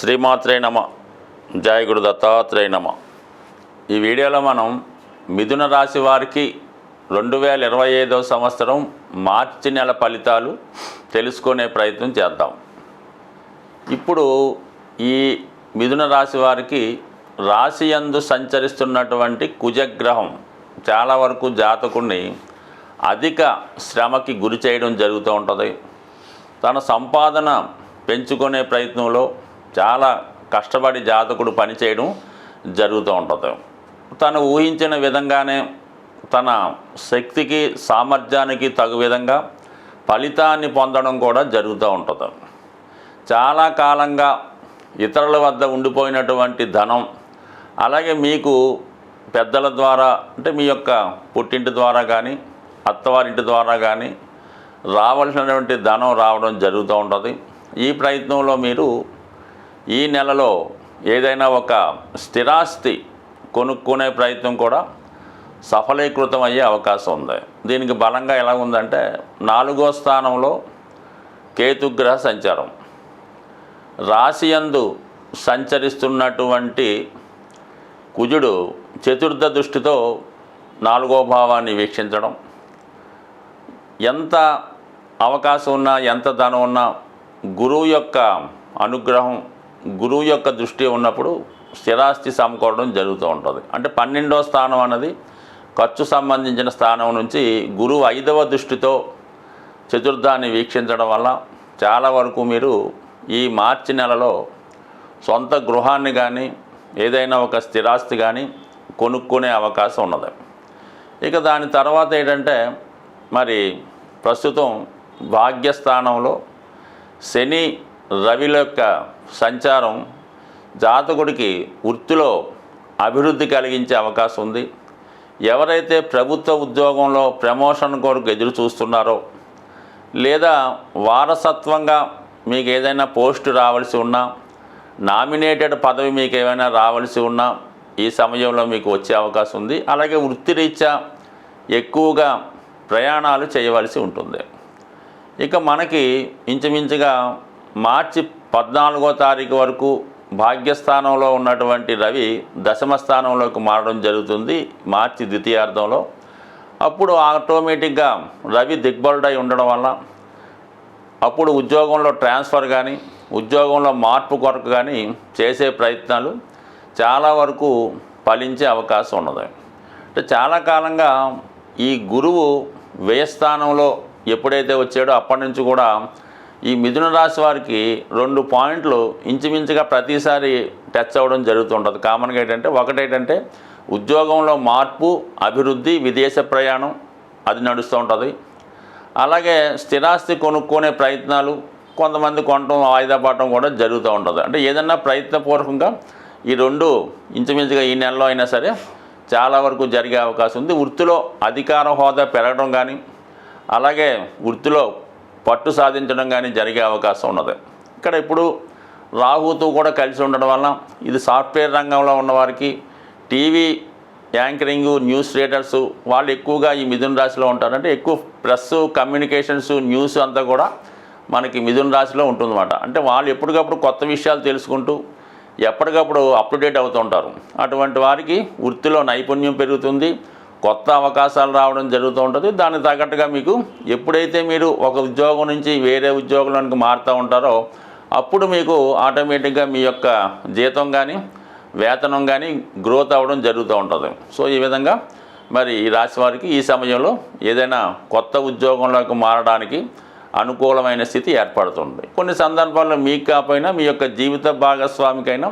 శ్రీమాత్రే నమ. జాయగుడు దత్తాత్రేయ నమ. ఈ వీడియోలో మనం మిథున రాశి వారికి రెండు వేల ఇరవై ఐదవ సంవత్సరం మార్చి నెల ఫలితాలు తెలుసుకునే ప్రయత్నం చేద్దాం. ఇప్పుడు ఈ మిథున రాశి వారికి రాశి యందు సంచరిస్తున్నటువంటి కుజగ్రహం చాలా వరకు జాతకుడిని అధిక శ్రమకి గురి చేయడం జరుగుతూ ఉంటుంది. తన సంపాదన పెంచుకునే ప్రయత్నంలో చాలా కష్టపడి జాతకుడు పనిచేయడం జరుగుతూ ఉంటుంది. తను ఊహించిన విధంగానే తన శక్తికి సామర్థ్యానికి తగు విధంగా ఫలితాన్ని పొందడం కూడా జరుగుతూ ఉంటుంది. చాలా కాలంగా ఇతరుల వద్ద ఉండిపోయినటువంటి ధనం అలాగే మీకు పెద్దల ద్వారా అంటే మీ యొక్క పుట్టింటి ద్వారా కానీ అత్తవారింటి ద్వారా కానీ రావాల్సినటువంటి ధనం రావడం జరుగుతూ ఉంటుంది. ఈ ప్రయత్నంలో మీరు ఈ నెలలో ఏదైనా ఒక స్థిరాస్తి కొనుక్కునే ప్రయత్నం కూడా సఫలీకృతం అయ్యే అవకాశం ఉంది. దీనికి బలంగా ఎలా ఉందంటే నాలుగో స్థానంలో కేతుగ్రహ సంచారం. రాశియందు సంచరిస్తున్నటువంటి కుజుడు చతుర్థ దృష్టితో నాలుగో భావాన్ని వీక్షించడం. ఎంత అవకాశం ఉన్నా ఎంత ధనం ఉన్నా గురువు యొక్క అనుగ్రహం గురువు యొక్క దృష్టి ఉన్నప్పుడు స్థిరాస్తి సమకూడడం జరుగుతూ ఉంటుంది. అంటే పన్నెండో స్థానం అన్నది ఖర్చు సంబంధించిన స్థానం నుంచి గురువు ఐదవ దృష్టితో చతుర్థాన్ని వీక్షించడం వల్ల చాలా వరకు మీరు ఈ మార్చి నెలలో సొంత గృహాన్ని కానీ ఏదైనా ఒక స్థిరాస్తి కానీ కొనుక్కునే అవకాశం ఉన్నది. ఇక దాని తర్వాత ఏంటంటే మరి ప్రస్తుతం భాగ్యస్థానంలో శని రవిల యొక్క సంచారం జాతకుడికి వృత్తిలో అభివృద్ధి కలిగించే అవకాశం ఉంది. ఎవరైతే ప్రభుత్వ ఉద్యోగంలో ప్రమోషన్ కొరకు ఎదురు చూస్తున్నారో లేదా వారసత్వంగా మీకు ఏదైనా పోస్టు రావాల్సి ఉన్నా నామినేటెడ్ పదవి మీకు ఏమైనా రావాల్సి ఉన్నా ఈ సమయంలో మీకు వచ్చే అవకాశం ఉంది. అలాగే వృత్తిరీత్యా ఎక్కువగా ప్రయాణాలు చేయవలసి ఉంటుంది. ఇక మనకి ఇంచుమించుగా మార్చి పద్నాలుగో తారీఖు వరకు భాగ్యస్థానంలో ఉన్నటువంటి రవి దశమ స్థానంలోకి మారడం జరుగుతుంది మార్చి ద్వితీయార్థంలో అప్పుడు ఆటోమేటిక్గా రవి దిగ్బలుడై ఉండడం వల్ల అప్పుడు ఉద్యోగంలో ట్రాన్స్ఫర్ కానీ ఉద్యోగంలో మార్పు కొరకు కానీ చేసే ప్రయత్నాలు చాలా వరకు ఫలించే అవకాశం ఉన్నది. అంటే చాలా కాలంగా ఈ గురువు వ్యయస్థానంలో ఎప్పుడైతే వచ్చాడో అప్పటి నుంచి కూడా ఈ మిథున రాశి వారికి రెండు పాయింట్లు ఇంచుమించుగా ప్రతిసారి టచ్ అవ్వడం జరుగుతుంటుంది. కామన్గా ఏంటంటే ఒకటేంటంటే ఉద్యోగంలో మార్పు అభివృద్ధి విదేశ ప్రయాణం అది నడుస్తూ ఉంటుంది అలాగే స్థిరాస్తి కొనుక్కునే ప్రయత్నాలు కొంతమంది కొనటం వాయిదా పడటం కూడా జరుగుతూ ఉంటుంది. అంటే ఏదన్నా ప్రయత్నపూర్వకంగా ఈ రెండు ఇంచుమించుగా ఈ నెలలో అయినా సరే చాలా వరకు జరిగే అవకాశం ఉంది. వృత్తిలో అధికార హోదా పెరగడం కానీ అలాగే వృత్తిలో పట్టు సాధించడం కానీ జరిగే అవకాశం ఉన్నది. ఇక్కడ ఇప్పుడు రాహుతో కూడా కలిసి ఉండడం వల్ల ఇది సాఫ్ట్వేర్ రంగంలో ఉన్నవారికి టీవీ యాంకరింగ్ న్యూస్ రీడర్స్ వాళ్ళు ఎక్కువగా ఈ మిథున రాశిలో ఉంటారంటే ఎక్కువ ప్రెస్ కమ్యూనికేషన్స్ న్యూస్ అంతా కూడా మనకి మిథున రాశిలో ఉంటుందన్నమాట. అంటే వాళ్ళు ఎప్పటికప్పుడు కొత్త విషయాలు తెలుసుకుంటూ ఎప్పటికప్పుడు అప్ అవుతూ ఉంటారు. అటువంటి వారికి వృత్తిలో నైపుణ్యం పెరుగుతుంది. కొత్త అవకాశాలు రావడం జరుగుతూ ఉంటుంది. దానికి తగ్గట్టుగా మీకు ఎప్పుడైతే మీరు ఒక ఉద్యోగం నుంచి వేరే ఉద్యోగంలోనికి మారుతూ ఉంటారో అప్పుడు మీకు ఆటోమేటిక్గా మీ యొక్క జీతం కానీ వేతనం కానీ గ్రోత్ అవ్వడం జరుగుతూ ఉంటుంది. సో ఈ విధంగా మరి ఈ రాశి వారికి ఈ సమయంలో ఏదైనా కొత్త ఉద్యోగంలోకి మారడానికి అనుకూలమైన స్థితి ఏర్పడుతుంది. కొన్ని సందర్భాల్లో మీకు కాకపోయినా మీ యొక్క జీవిత భాగస్వామికైనా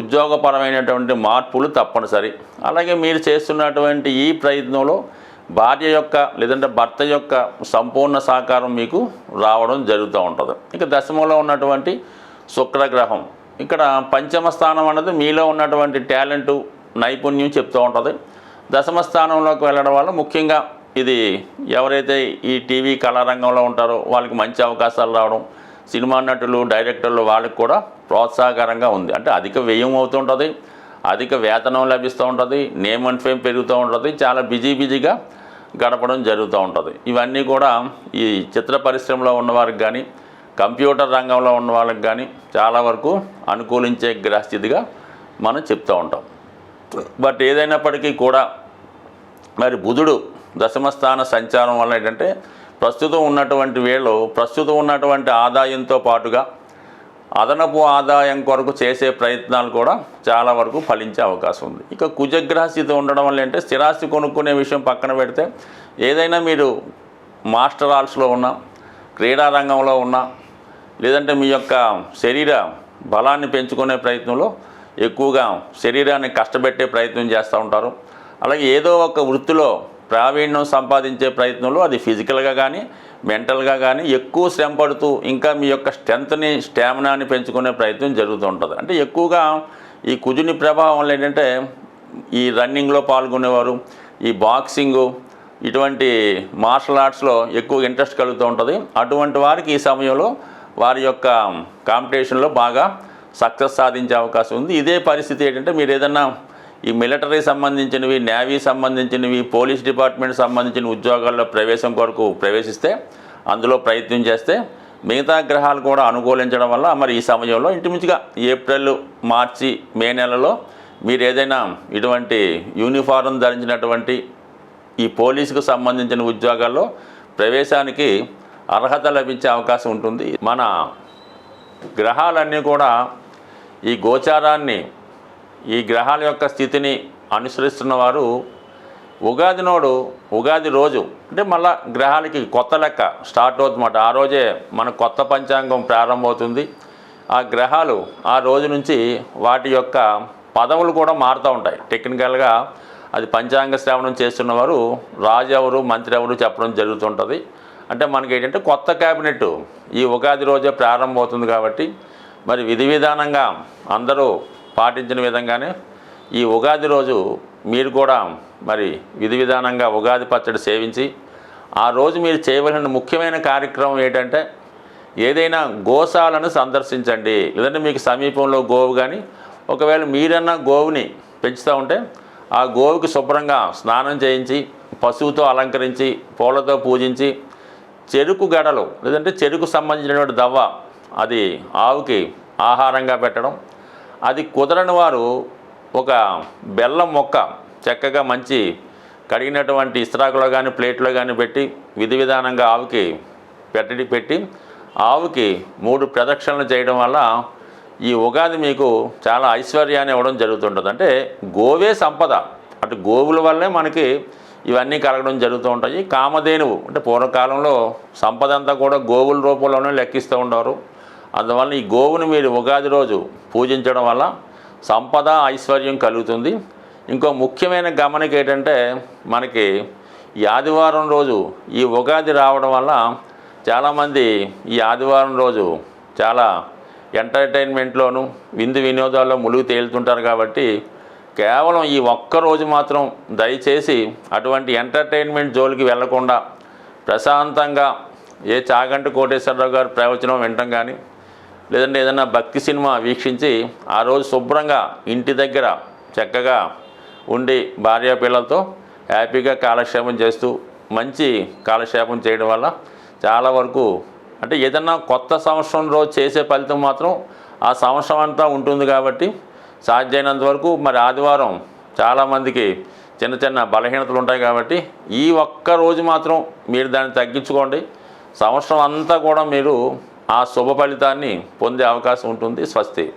ఉద్యోగపరమైనటువంటి మార్పులు తప్పనిసరి. అలాగే మీరు చేస్తున్నటువంటి ఈ ప్రయత్నంలో భార్య యొక్క లేదంటే భర్త యొక్క సంపూర్ణ సహకారం మీకు రావడం జరుగుతూ ఉంటుంది. ఇక దశమంలో ఉన్నటువంటి శుక్రగ్రహం. ఇక్కడ పంచమ స్థానం అన్నది మీలో ఉన్నటువంటి టాలెంటు నైపుణ్యం చెప్తూ ఉంటుంది. దశమ స్థానంలోకి వెళ్ళడం వల్ల ముఖ్యంగా ఇది ఎవరైతే ఈ టీవీ కళారంగంలో ఉంటారో వాళ్ళకి మంచి అవకాశాలు రావడం సినిమా నటులు డైరెక్టర్లు వాళ్ళకి కూడా ప్రోత్సాహకరంగా ఉంది. అంటే అధిక వ్యయం అవుతుంటుంది అధిక వేతనం లభిస్తూ ఉంటుంది నేమ్ అండ్ ఫేమ్ పెరుగుతూ ఉంటుంది చాలా బిజీ బిజీగా గడపడం జరుగుతూ ఉంటుంది. ఇవన్నీ కూడా ఈ చిత్ర పరిశ్రమలో ఉన్నవారికి కానీ కంప్యూటర్ రంగంలో ఉన్న వాళ్ళకి కానీ చాలా వరకు అనుకూలించే గ్రహస్థితిగా మనం చెప్తూ ఉంటాం. బట్ ఏదైనప్పటికీ కూడా మరి బుధుడు దశమస్థాన సంచారం వల్ల ఏంటంటే ప్రస్తుతం ఉన్నటువంటి వేళ ప్రస్తుతం ఉన్నటువంటి ఆదాయంతో పాటుగా అదనపు ఆదాయం కొరకు చేసే ప్రయత్నాలు కూడా చాలా వరకు ఫలించే అవకాశం ఉంది. ఇక కుజగ్రహ స్థితి ఉండడం వల్ల అంటే స్థిరాస్తి కొనుక్కునే విషయం పక్కన పెడితే ఏదైనా మీరు మాస్టర్ ఆర్ట్స్లో ఉన్నా క్రీడా రంగంలో ఉన్నా లేదంటే మీ యొక్క శరీర బలాన్ని పెంచుకునే ప్రయత్నంలో ఎక్కువగా శరీరాన్ని కష్టపెట్టే ప్రయత్నం చేస్తూ ఉంటారు. అలాగే ఏదో ఒక వృత్తిలో ప్రావీణ్యం సంపాదించే ప్రయత్నంలో అది ఫిజికల్గా కానీ మెంటల్గా కానీ ఎక్కువ శ్రమ పడుతూ ఇంకా మీ యొక్క స్ట్రెంత్ని స్టామినాని పెంచుకునే ప్రయత్నం జరుగుతూ ఉంటుంది. అంటే ఎక్కువగా ఈ కుజుని ప్రభావం ఏంటంటే ఈ రన్నింగ్లో పాల్గొనేవారు ఈ బాక్సింగు ఇటువంటి మార్షల్ ఆర్ట్స్లో ఎక్కువ ఇంట్రెస్ట్ కలుగుతూ ఉంటుంది. అటువంటి వారికి ఈ సమయంలో వారి యొక్క కాంపిటీషన్లో బాగా సక్సెస్ సాధించే అవకాశం ఉంది. ఇదే పరిస్థితి ఏంటంటే మీరు ఏదన్నా ఈ మిలిటరీ సంబంధించినవి నేవీ సంబంధించినవి పోలీస్ డిపార్ట్మెంట్ సంబంధించిన ఉద్యోగాల్లో ప్రవేశం కొరకు ప్రవేశిస్తే అందులో ప్రయత్నం చేస్తే మిగతా గ్రహాలు కూడా అనుకూలించడం వల్ల మరి ఈ సమయంలో ఇంచుమించుగా ఏప్రిల్ మార్చి మే నెలలో మీరు ఏదైనా ఇటువంటి యూనిఫారం ధరించినటువంటి ఈ పోలీసుకు సంబంధించిన ఉద్యోగాల్లో ప్రవేశానికి అర్హత లభించే అవకాశం ఉంటుంది. మన గ్రహాలన్నీ కూడా ఈ గోచారాన్ని ఈ గ్రహాల యొక్క స్థితిని అనుసరిస్తున్న వారు ఉగాది నోడు ఉగాది రోజు అంటే మళ్ళా గ్రహాలకి కొత్త లెక్క స్టార్ట్ అవుతుందన్నమాట. ఆ రోజే మన కొత్త పంచాంగం ప్రారంభమవుతుంది. ఆ గ్రహాలు ఆ రోజు నుంచి వాటి యొక్క పదవులు కూడా మారుతూ ఉంటాయి. టెక్నికల్గా అది పంచాంగ శ్రవణం చేస్తున్నవారు రాజు ఎవరు మంత్రి ఎవరు చెప్పడం జరుగుతుంటుంది. అంటే మనకి ఏంటంటే కొత్త క్యాబినెట్ ఈ ఉగాది రోజే ప్రారంభమవుతుంది కాబట్టి మరి విధి విధానంగా అందరూ పాటించిన విధంగానే ఈ ఉగాది రోజు మీరు కూడా మరి విధి విధానంగా ఉగాది పచ్చడి సేవించి ఆ రోజు మీరు చేయవలసిన ముఖ్యమైన కార్యక్రమం ఏంటంటే ఏదైనా గోశాలను సందర్శించండి. లేదంటే మీకు సమీపంలో గోవు కానీ ఒకవేళ మీరన్నా గోవుని పెంచుతూ ఉంటే ఆ గోవుకి శుభ్రంగా స్నానం చేయించి పశువుతో అలంకరించి పూలతో పూజించి చెరుకు గడలు లేదంటే చెరుకు సంబంధించినటువంటి దవ్వ అది ఆవుకి ఆహారంగా పెట్టడం అది కుదరని వారు ఒక బెల్లం మొక్క చక్కగా మంచి కడిగినటువంటి ఇస్త్రాకులో కానీ ప్లేట్లో కానీ పెట్టి విధి విధానంగా ఆవుకి పెట్టడి పెట్టి ఆవుకి మూడు ప్రదక్షిణలు చేయడం వల్ల ఈ ఉగాది మీకు చాలా ఐశ్వర్యాన్ని ఇవ్వడం జరుగుతుంటుంది. అంటే గోవే సంపద. అటు గోవుల వల్లే మనకి ఇవన్నీ కలగడం జరుగుతూ ఉంటాయి. కామధేనువు అంటే పూర్వకాలంలో సంపద అంతా కూడా గోవుల రూపంలోనే లెక్కిస్తూ ఉండేవారు. అందువల్ల ఈ గోవుని మీరు ఉగాది రోజు పూజించడం వల్ల సంపద ఐశ్వర్యం కలుగుతుంది. ఇంకో ముఖ్యమైన గమనిక ఏంటంటే మనకి ఈ ఆదివారం రోజు ఈ ఉగాది రావడం వల్ల చాలామంది ఈ ఆదివారం రోజు చాలా ఎంటర్టైన్మెంట్లోను విందు వినోదాల్లో ములుగు తేలుతుంటారు కాబట్టి కేవలం ఈ ఒక్క రోజు మాత్రం దయచేసి అటువంటి ఎంటర్టైన్మెంట్ జోలికి వెళ్ళకుండా ప్రశాంతంగా ఏ చాగంటి కోటేశ్వరరావు గారి ప్రవచనం వినటం కానీ లేదంటే ఏదైనా భక్తి సినిమా వీక్షించి ఆ రోజు శుభ్రంగా ఇంటి దగ్గర చక్కగా ఉండి భార్య పిల్లలతో హ్యాపీగా కాలక్షేపం చేస్తూ మంచి కాలక్షేపం చేయడం వల్ల చాలా వరకు అంటే ఏదన్నా కొత్త సంవత్సరం రోజు చేసే ఫలితం మాత్రం ఆ సంవత్సరం అంతా ఉంటుంది కాబట్టి సాధ్యమైనంత వరకు మరి ఆదివారం చాలామందికి చిన్న చిన్న బలహీనతలు ఉంటాయి కాబట్టి ఈ ఒక్క రోజు మాత్రం మీరు దాన్ని తగ్గించుకోండి. సంవత్సరం అంతా కూడా మీరు ఆ శుభ ఫలితాన్ని పొందే అవకాశం ఉంటుంది స్వస్తి.